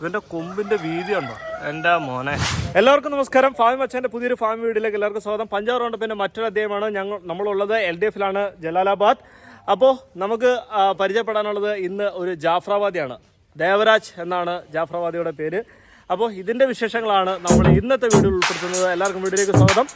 ഇവന്റെ കൊമ്പിന്റെ വീതി ഉണ്ടോ എന്റെ മോനെ? എല്ലാവർക്കും നമസ്കാരം. ഫാമി മച്ചാന്റെ പുതിയൊരു ഫാമി വീഡിയോയിലേക്ക് എല്ലാവർക്കും സ്വാഗതം. പഞ്ചാബ് പിന്നെ മറ്റൊരു അധ്യായമാണ് ഞങ്ങൾ നമ്മളുള്ളത് എൽ ഡി എഫിലാണ് ജലാലാബാദ്. അപ്പോൾ നമുക്ക് പരിചയപ്പെടാനുള്ളത് ഇന്ന് ഒരു ജാഫ്രാബാദിയാണ്. ദേവരാജ് എന്നാണ് ജാഫ്രാബാദിയുടെ പേര്. അപ്പോൾ ഇതിന്റെ വിശേഷങ്ങളാണ് നമ്മൾ ഇന്നത്തെ വീഡിയോയിൽ ഉൾപ്പെടുത്തുന്നത്. എല്ലാവർക്കും വീഡിയോയിലേക്ക് സ്വാഗതം.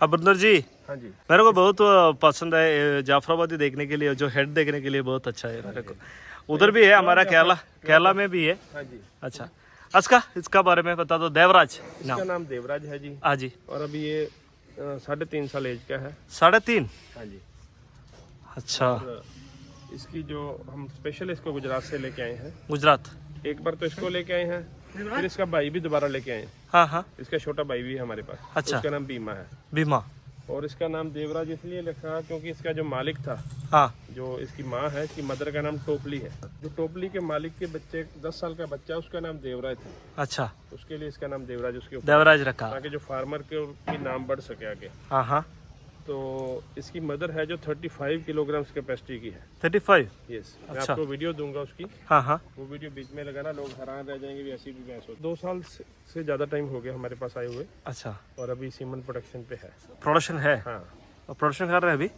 अबरिंदर जी हाँ जी। मेरे को बहुत पसंद है जाफराबादी देखने के लिए जो हेड देखने के लिए बहुत अच्छा है मेरे को। उधर भी है हमारा केरला केरला में भी है। हाँ जी। अच्छा। इसका इसका बारे में बता दो देवराज इसका नाम। नाम देवराज है जी। हाँ जी। और अभी ये साढ़े तीन साल एज का है। साढ़े तीन? हाँ जी। अच्छा। इसकी जो हम स्पेशल इसको गुजरात से लेके आए हैं। गुजरात। एक बार तो इसको लेके आए हैं। फिर इसका भाई भी दोबारा लेके आए। हाँ हाँ। इसका छोटा भाई भी है हमारे पास। अच्छा। उसका नाम बीमा है। बीमा और इसका नाम देवराज इसलिए लिखा क्योंकि इसका जो मालिक था हाँ। जो इसकी माँ है इसकी मदर का नाम टोपली है। जो टोपली के मालिक के बच्चे दस साल का बच्चा उसका नाम देवराज था। अच्छा। उसके लिए इसका नाम देवराज उसके देवराज रखा। ताकि जो फार्मर के नाम बढ़ सके आगे। हाँ हाँ। तो इसकी मदर है जो 35 किलोग्राम कैपेसिटी की है। थर्टी फाइव यस मैं अच्छा। आपको वीडियो दूँगा उसकी। हाँ हाँ। वो वीडियो बीच में लगाना लोग हैरान रह जाएँगे भी ऐसी भी भैंस हो। दो साल से ज़्यादा टाइम हो गया हमारे पास आए हुए। अच्छा। और अभी सीमन प्रोडक्शन पे है। प्रोडक्शन है? हाँ। प्रोडक्शन कर रहे हैं अभी?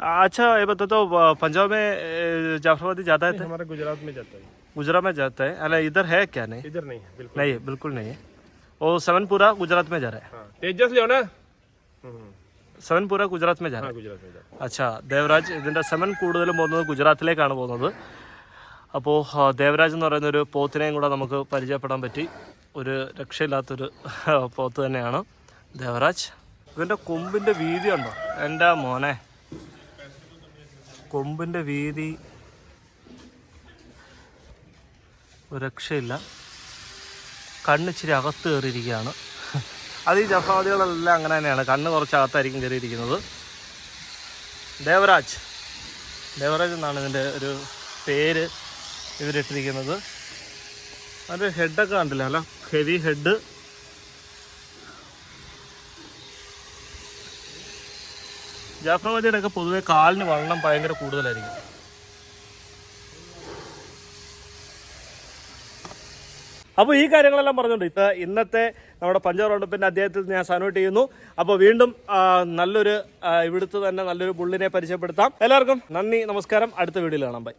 अच्छा ये बता तो पंजाब में जाफराबादी ज़्यादा है हमारा गुजरात में जाता है। गुजरात में जाता है। अरे इधर है क्या? नहीं। इधर नहीं है बिल्कुल नहीं है बिल्कुल नहीं है। वो सेवनपुरा गुजरात में जा रहा है? हाँ। तेजस ले ना? സെവൻ പൂര ഗുജറാത്ത് മേജാണ് അച്ഛാ ദേവരാജ് ഇതിന്റെ സെവൻ കൂടുതലും പോകുന്നത് ഗുജറാത്തിലേക്കാണ് പോകുന്നത്. അപ്പോൾ ദേവരാജ് എന്ന് പറയുന്ന ഒരു പോത്തിനെയും കൂടെ നമുക്ക് പരിചയപ്പെടാൻ പറ്റി. ഒരു രക്ഷയില്ലാത്തൊരു പോത്ത് തന്നെയാണ് ദേവരാജ്. ഇതിന്റെ കൊമ്പിന്റെ വീതി ഉണ്ടോ? എന്റെ മോനെ. കൊമ്പിന്റെ വീതി ഒരു രക്ഷയില്ല. കണ്ണിച്ചിരി അകത്ത് കയറിയിരിക്കുകയാണ്. അത് ഈ ജഫാദികളെല്ലാം അങ്ങനെ തന്നെയാണ്. കണ്ണ് കുറച്ചകത്തായിരിക്കും കയറിയിരിക്കുന്നത്. ദേവരാജ്. ദേവരാജ് എന്നാണ് ഇതിന്റെ ഒരു പേര് ഇവരിട്ടിരിക്കുന്നത്. അതിന്റെ ഹെഡൊക്കെ കണ്ടില്ല? അല്ല ഹെവി ഹെഡ് ജാഫ്രമതിയുടെ ഒക്കെ പൊതുവെ കാലിന് വണ്ണം ഭയങ്കര കൂടുതലായിരിക്കും. അപ്പോൾ ഈ കാര്യങ്ങളെല്ലാം പറഞ്ഞുകൊണ്ട് ഇപ്പം ഇന്നത്തെ നമ്മുടെ പഞ്ചാബ് പിന്നെ അദ്ദേഹത്തിൽ ഞാൻ സനോട്ട് ചെയ്യുന്നു. അപ്പോൾ വീണ്ടും നല്ലൊരു ഇവിടുത്തെ തന്നെ നല്ലൊരു ബുള്ളിനെ പരിചയപ്പെടുത്താം. എല്ലാവർക്കും നന്ദി നമസ്കാരം. അടുത്ത വീഡിയോയിൽ കാണാം. ബൈ